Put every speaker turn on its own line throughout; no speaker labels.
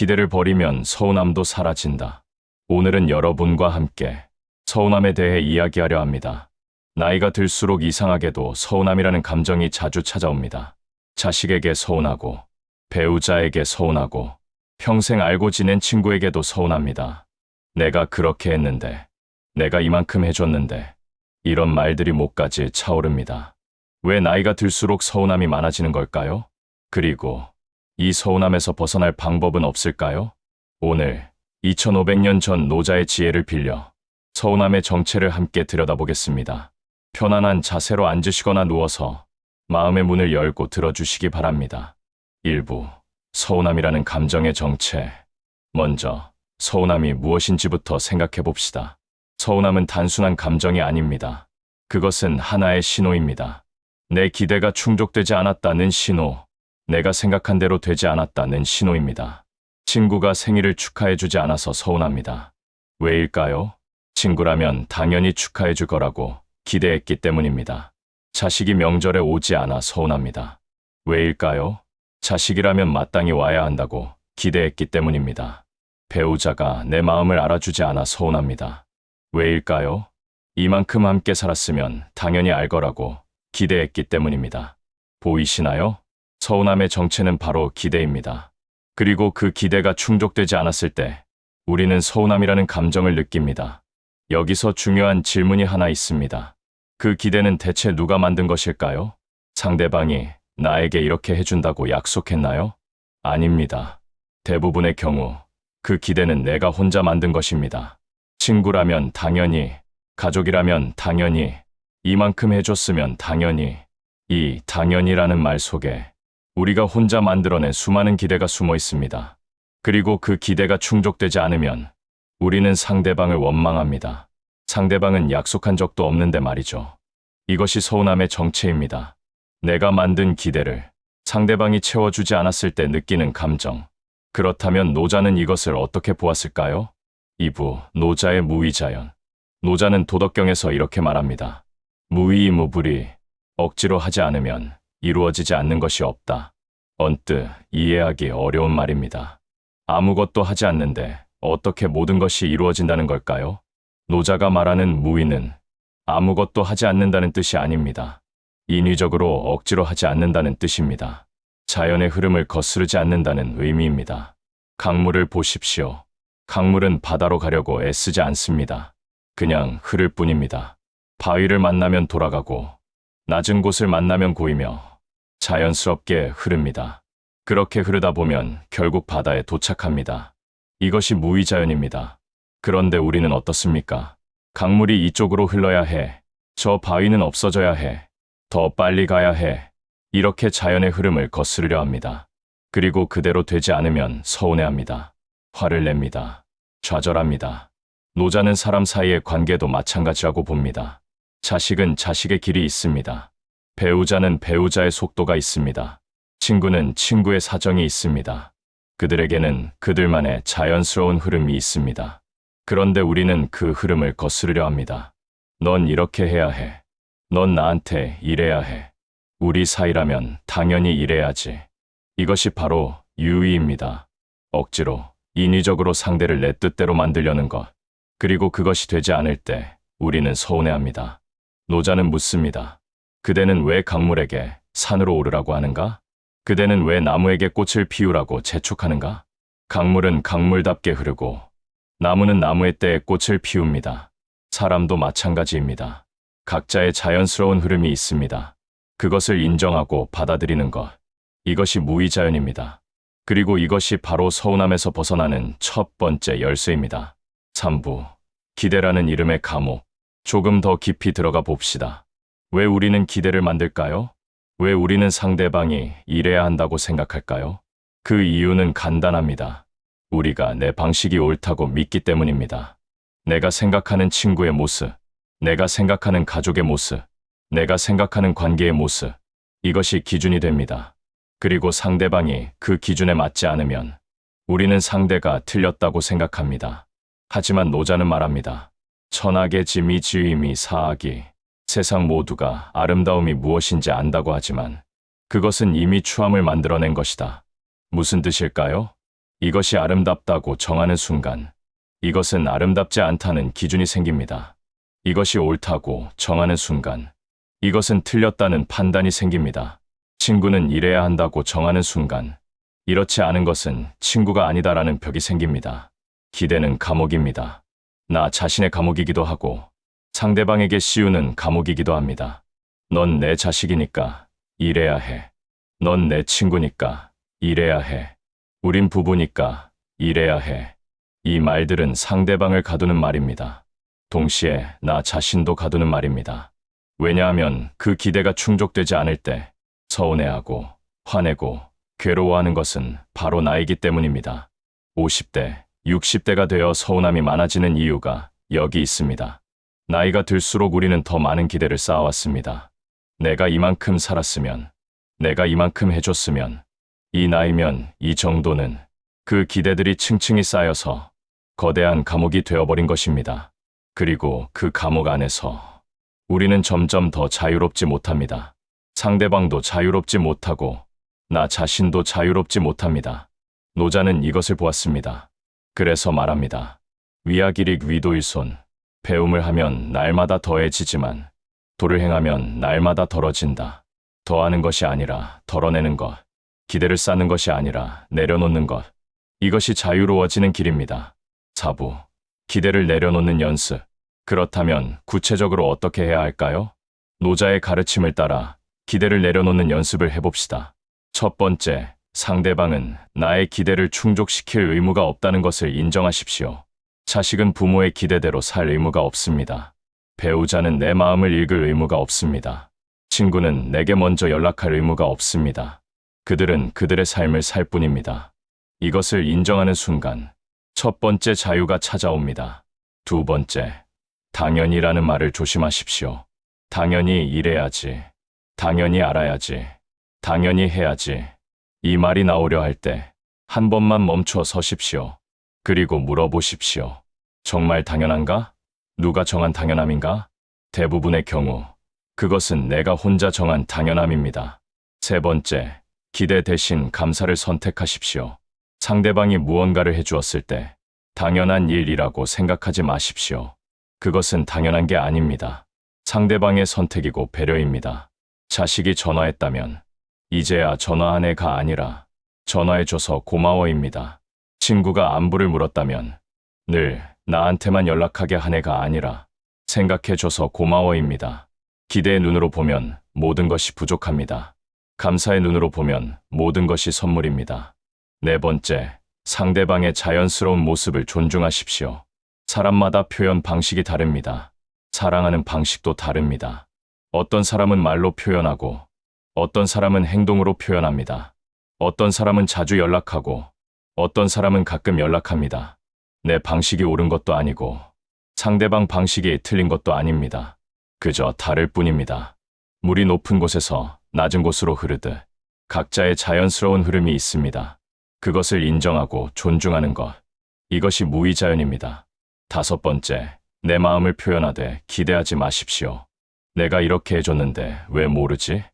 기대를 버리면 서운함도 사라진다. 오늘은 여러분과 함께 서운함에 대해 이야기하려 합니다. 나이가 들수록 이상하게도 서운함이라는 감정이 자주 찾아옵니다. 자식에게 서운하고, 배우자에게 서운하고, 평생 알고 지낸 친구에게도 서운합니다. 내가 그렇게 했는데, 내가 이만큼 해줬는데, 이런 말들이 목까지 차오릅니다. 왜 나이가 들수록 서운함이 많아지는 걸까요? 그리고 이 서운함에서 벗어날 방법은 없을까요? 오늘 2500년 전 노자의 지혜를 빌려 서운함의 정체를 함께 들여다보겠습니다. 편안한 자세로 앉으시거나 누워서 마음의 문을 열고 들어주시기 바랍니다. 1부 서운함이라는 감정의 정체 먼저 서운함이 무엇인지부터 생각해 봅시다. 서운함은 단순한 감정이 아닙니다. 그것은 하나의 신호입니다. 내 기대가 충족되지 않았다는 신호, 내가 생각한 대로 되지 않았다는 신호입니다. 친구가 생일을 축하해주지 않아서 서운합니다. 왜일까요? 친구라면 당연히 축하해줄 거라고 기대했기 때문입니다. 자식이 명절에 오지 않아 서운합니다. 왜일까요? 자식이라면 마땅히 와야 한다고 기대했기 때문입니다. 배우자가 내 마음을 알아주지 않아 서운합니다. 왜일까요? 이만큼 함께 살았으면 당연히 알 거라고 기대했기 때문입니다. 보이시나요? 서운함의 정체는 바로 기대입니다. 그리고 그 기대가 충족되지 않았을 때 우리는 서운함이라는 감정을 느낍니다. 여기서 중요한 질문이 하나 있습니다. 그 기대는 대체 누가 만든 것일까요? 상대방이 나에게 이렇게 해준다고 약속했나요? 아닙니다. 대부분의 경우 그 기대는 내가 혼자 만든 것입니다. 친구라면 당연히, 가족이라면 당연히, 이만큼 해줬으면 당연히, 이당연히라는말 속에 우리가 혼자 만들어낸 수많은 기대가 숨어 있습니다. 그리고 그 기대가 충족되지 않으면 우리는 상대방을 원망합니다. 상대방은 약속한 적도 없는데 말이죠. 이것이 서운함의 정체입니다. 내가 만든 기대를 상대방이 채워주지 않았을 때 느끼는 감정. 그렇다면 노자는 이것을 어떻게 보았을까요? 2부 노자의 무위자연 노자는 도덕경에서 이렇게 말합니다. 무위무불이 억지로 하지 않으면 이루어지지 않는 것이 없다. 언뜻 이해하기 어려운 말입니다. 아무것도 하지 않는데 어떻게 모든 것이 이루어진다는 걸까요? 노자가 말하는 무위는 아무것도 하지 않는다는 뜻이 아닙니다. 인위적으로 억지로 하지 않는다는 뜻입니다. 자연의 흐름을 거스르지 않는다는 의미입니다. 강물을 보십시오. 강물은 바다로 가려고 애쓰지 않습니다. 그냥 흐를 뿐입니다. 바위를 만나면 돌아가고 낮은 곳을 만나면 고이며 자연스럽게 흐릅니다. 그렇게 흐르다 보면 결국 바다에 도착합니다. 이것이 무의자연입니다. 그런데 우리는 어떻습니까? 강물이 이쪽으로 흘러야 해. 저 바위는 없어져야 해. 더 빨리 가야 해. 이렇게 자연의 흐름을 거스르려 합니다. 그리고 그대로 되지 않으면 서운해합니다. 화를 냅니다. 좌절합니다. 노자는 사람 사이의 관계도 마찬가지라고 봅니다. 자식은 자식의 길이 있습니다. 배우자는 배우자의 속도가 있습니다. 친구는 친구의 사정이 있습니다. 그들에게는 그들만의 자연스러운 흐름이 있습니다. 그런데 우리는 그 흐름을 거스르려 합니다. 넌 이렇게 해야 해. 넌 나한테 이래야 해. 우리 사이라면 당연히 이래야지. 이것이 바로 유의입니다. 억지로, 인위적으로 상대를 내 뜻대로 만들려는 것. 그리고 그것이 되지 않을 때 우리는 서운해합니다. 노자는 묻습니다. 그대는 왜 강물에게 산으로 오르라고 하는가? 그대는 왜 나무에게 꽃을 피우라고 재촉하는가? 강물은 강물답게 흐르고 나무는 나무의 때에 꽃을 피웁니다. 사람도 마찬가지입니다. 각자의 자연스러운 흐름이 있습니다. 그것을 인정하고 받아들이는 것. 이것이 무의자연입니다. 그리고 이것이 바로 서운함에서 벗어나는 첫 번째 열쇠입니다. 3부. 기대라는 이름의 감옥. 조금 더 깊이 들어가 봅시다. 왜 우리는 기대를 만들까요? 왜 우리는 상대방이 이래야 한다고 생각할까요? 그 이유는 간단합니다. 우리가 내 방식이 옳다고 믿기 때문입니다. 내가 생각하는 친구의 모습, 내가 생각하는 가족의 모습, 내가 생각하는 관계의 모습, 이것이 기준이 됩니다. 그리고 상대방이 그 기준에 맞지 않으면 우리는 상대가 틀렸다고 생각합니다. 하지만 노자는 말합니다. 천하게 짐이 지의미 사악이 세상 모두가 아름다움이 무엇인지 안다고 하지만 그것은 이미 추함을 만들어낸 것이다. 무슨 뜻일까요? 이것이 아름답다고 정하는 순간 이것은 아름답지 않다는 기준이 생깁니다. 이것이 옳다고 정하는 순간 이것은 틀렸다는 판단이 생깁니다. 친구는 이래야 한다고 정하는 순간 이렇지 않은 것은 친구가 아니다라는 벽이 생깁니다. 기대는 감옥입니다. 나 자신의 감옥이기도 하고 상대방에게 씌우는 감옥이기도 합니다. 넌 내 자식이니까 일해야 해. 넌 내 친구니까 일해야 해. 우린 부부니까 일해야 해. 이 말들은 상대방을 가두는 말입니다. 동시에 나 자신도 가두는 말입니다. 왜냐하면 그 기대가 충족되지 않을 때 서운해하고 화내고 괴로워하는 것은 바로 나이기 때문입니다. 50대, 60대가 되어 서운함이 많아지는 이유가 여기 있습니다. 나이가 들수록 우리는 더 많은 기대를 쌓아왔습니다. 내가 이만큼 살았으면, 내가 이만큼 해줬으면, 이 나이면 이 정도는 그 기대들이 층층이 쌓여서 거대한 감옥이 되어버린 것입니다. 그리고 그 감옥 안에서 우리는 점점 더 자유롭지 못합니다. 상대방도 자유롭지 못하고 나 자신도 자유롭지 못합니다. 노자는 이것을 보았습니다. 그래서 말합니다. 위아기릭 위도일손 배움을 하면 날마다 더해지지만 도를 행하면 날마다 덜어진다. 더하는 것이 아니라 덜어내는 것, 기대를 쌓는 것이 아니라 내려놓는 것. 이것이 자유로워지는 길입니다. 자부 기대를 내려놓는 연습. 그렇다면 구체적으로 어떻게 해야 할까요? 노자의 가르침을 따라 기대를 내려놓는 연습을 해봅시다. 첫 번째, 상대방은 나의 기대를 충족시킬 의무가 없다는 것을 인정하십시오. 자식은 부모의 기대대로 살 의무가 없습니다. 배우자는 내 마음을 읽을 의무가 없습니다. 친구는 내게 먼저 연락할 의무가 없습니다. 그들은 그들의 삶을 살 뿐입니다. 이것을 인정하는 순간 첫 번째 자유가 찾아옵니다. 두 번째, 당연히라는 말을 조심하십시오. 당연히 일해야지. 당연히 알아야지. 당연히 해야지. 이 말이 나오려 할 때 한 번만 멈춰 서십시오. 그리고 물어보십시오. 정말 당연한가? 누가 정한 당연함인가? 대부분의 경우 그것은 내가 혼자 정한 당연함입니다. 세 번째, 기대 대신 감사를 선택하십시오. 상대방이 무언가를 해주었을 때 당연한 일이라고 생각하지 마십시오. 그것은 당연한 게 아닙니다. 상대방의 선택이고 배려입니다. 자식이 전화했다면 이제야 전화한 애가 아니라 전화해줘서 고마워입니다. 친구가 안부를 물었다면 늘 나한테만 연락하게 한 애가 아니라 생각해줘서 고마워입니다. 기대의 눈으로 보면 모든 것이 부족합니다. 감사의 눈으로 보면 모든 것이 선물입니다. 네 번째, 상대방의 자연스러운 모습을 존중하십시오. 사람마다 표현 방식이 다릅니다. 사랑하는 방식도 다릅니다. 어떤 사람은 말로 표현하고 어떤 사람은 행동으로 표현합니다. 어떤 사람은 자주 연락하고 어떤 사람은 가끔 연락합니다. 내 방식이 옳은 것도 아니고 상대방 방식이 틀린 것도 아닙니다. 그저 다를 뿐입니다. 물이 높은 곳에서 낮은 곳으로 흐르듯 각자의 자연스러운 흐름이 있습니다. 그것을 인정하고 존중하는 것. 이것이 무의자연입니다. 다섯 번째, 내 마음을 표현하되 기대하지 마십시오. 내가 이렇게 해줬는데 왜 모르지?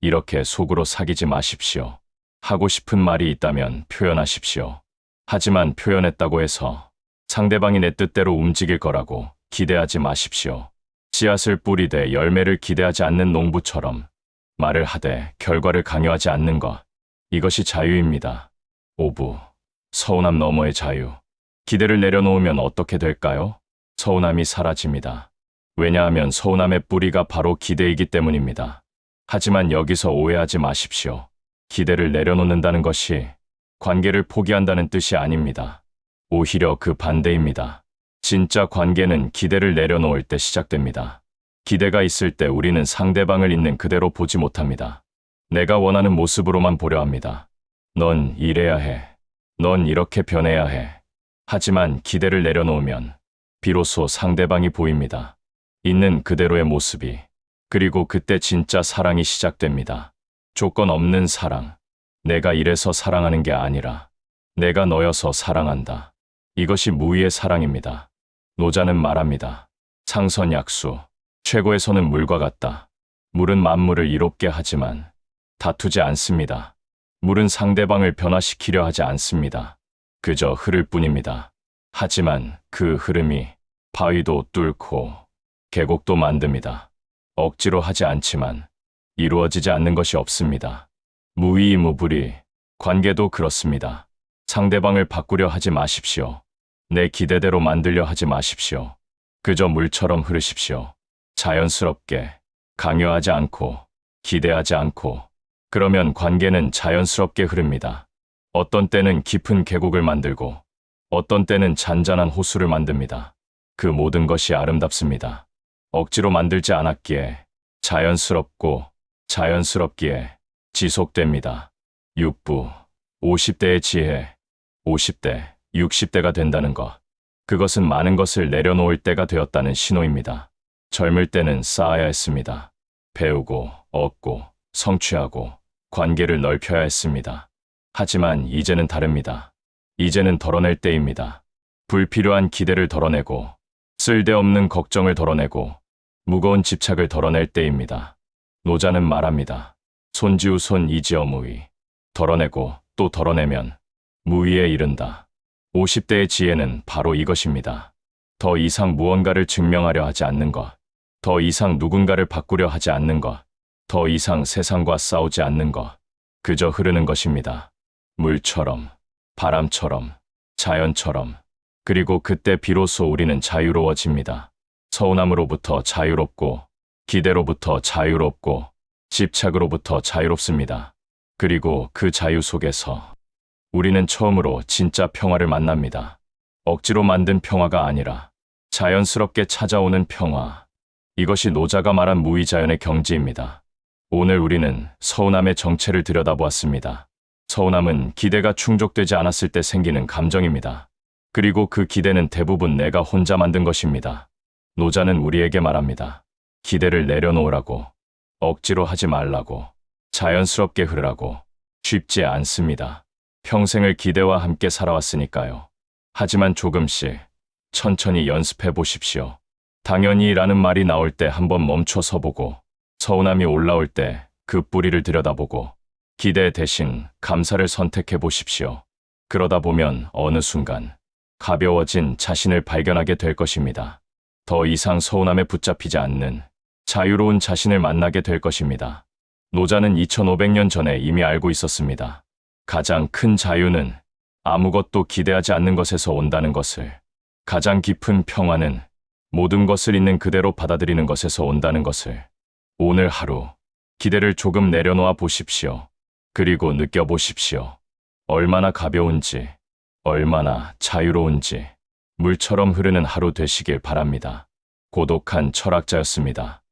이렇게 속으로 사귀지 마십시오. 하고 싶은 말이 있다면 표현하십시오. 하지만 표현했다고 해서 상대방이 내 뜻대로 움직일 거라고 기대하지 마십시오. 씨앗을 뿌리되 열매를 기대하지 않는 농부처럼 말을 하되 결과를 강요하지 않는 것. 이것이 자유입니다. 오부. 서운함 너머의 자유. 기대를 내려놓으면 어떻게 될까요? 서운함이 사라집니다. 왜냐하면 서운함의 뿌리가 바로 기대이기 때문입니다. 하지만 여기서 오해하지 마십시오. 기대를 내려놓는다는 것이 관계를 포기한다는 뜻이 아닙니다. 오히려 그 반대입니다. 진짜 관계는 기대를 내려놓을 때 시작됩니다. 기대가 있을 때 우리는 상대방을 있는 그대로 보지 못합니다. 내가 원하는 모습으로만 보려 합니다. 넌 이래야 해. 넌 이렇게 변해야 해. 하지만 기대를 내려놓으면 비로소 상대방이 보입니다. 있는 그대로의 모습이. 그리고 그때 진짜 사랑이 시작됩니다. 조건 없는 사랑. 내가 이래서 사랑하는 게 아니라 내가 너여서 사랑한다. 이것이 무의의 사랑입니다. 노자는 말합니다. 상선약수. 최고에서는 물과 같다. 물은 만물을 이롭게 하지만 다투지 않습니다. 물은 상대방을 변화시키려 하지 않습니다. 그저 흐를 뿐입니다. 하지만 그 흐름이 바위도 뚫고 계곡도 만듭니다. 억지로 하지 않지만 이루어지지 않는 것이 없습니다. 무위무불이 관계도 그렇습니다. 상대방을 바꾸려 하지 마십시오. 내 기대대로 만들려 하지 마십시오. 그저 물처럼 흐르십시오. 자연스럽게 강요하지 않고 기대하지 않고 그러면 관계는 자연스럽게 흐릅니다. 어떤 때는 깊은 계곡을 만들고 어떤 때는 잔잔한 호수를 만듭니다. 그 모든 것이 아름답습니다. 억지로 만들지 않았기에 자연스럽고 자연스럽기에 지속됩니다. 6부 50대의 지혜 50대, 60대가 된다는 것. 그것은 많은 것을 내려놓을 때가 되었다는 신호입니다. 젊을 때는 쌓아야 했습니다. 배우고, 얻고, 성취하고, 관계를 넓혀야 했습니다. 하지만 이제는 다릅니다. 이제는 덜어낼 때입니다. 불필요한 기대를 덜어내고, 쓸데없는 걱정을 덜어내고, 무거운 집착을 덜어낼 때입니다. 노자는 말합니다. 손지우 손 이지어 무위. 덜어내고 또 덜어내면 무위에 이른다. 50대의 지혜는 바로 이것입니다. 더 이상 무언가를 증명하려 하지 않는 것. 더 이상 누군가를 바꾸려 하지 않는 것. 더 이상 세상과 싸우지 않는 것. 그저 흐르는 것입니다. 물처럼, 바람처럼, 자연처럼. 그리고 그때 비로소 우리는 자유로워집니다. 서운함으로부터 자유롭고 기대로부터 자유롭고 집착으로부터 자유롭습니다. 그리고 그 자유 속에서 우리는 처음으로 진짜 평화를 만납니다. 억지로 만든 평화가 아니라 자연스럽게 찾아오는 평화. 이것이 노자가 말한 무의자연의 경지입니다. 오늘 우리는 서운함의 정체를 들여다보았습니다. 서운함은 기대가 충족되지 않았을 때 생기는 감정입니다. 그리고 그 기대는 대부분 내가 혼자 만든 것입니다. 노자는 우리에게 말합니다. 기대를 내려놓으라고, 억지로 하지 말라고, 자연스럽게 흐르라고, 쉽지 않습니다. 평생을 기대와 함께 살아왔으니까요. 하지만 조금씩, 천천히 연습해 보십시오. 당연히 라는 말이 나올 때 한번 멈춰 서보고, 서운함이 올라올 때 그 뿌리를 들여다보고, 기대 대신 감사를 선택해 보십시오. 그러다 보면 어느 순간 가벼워진 자신을 발견하게 될 것입니다. 더 이상 서운함에 붙잡히지 않는 자유로운 자신을 만나게 될 것입니다. 노자는 2500년 전에 이미 알고 있었습니다. 가장 큰 자유는 아무것도 기대하지 않는 것에서 온다는 것을, 가장 깊은 평화는 모든 것을 있는 그대로 받아들이는 것에서 온다는 것을, 오늘 하루 기대를 조금 내려놓아 보십시오. 그리고 느껴보십시오. 얼마나 가벼운지, 얼마나 자유로운지, 물처럼 흐르는 하루 되시길 바랍니다. 고독한 철학자였습니다.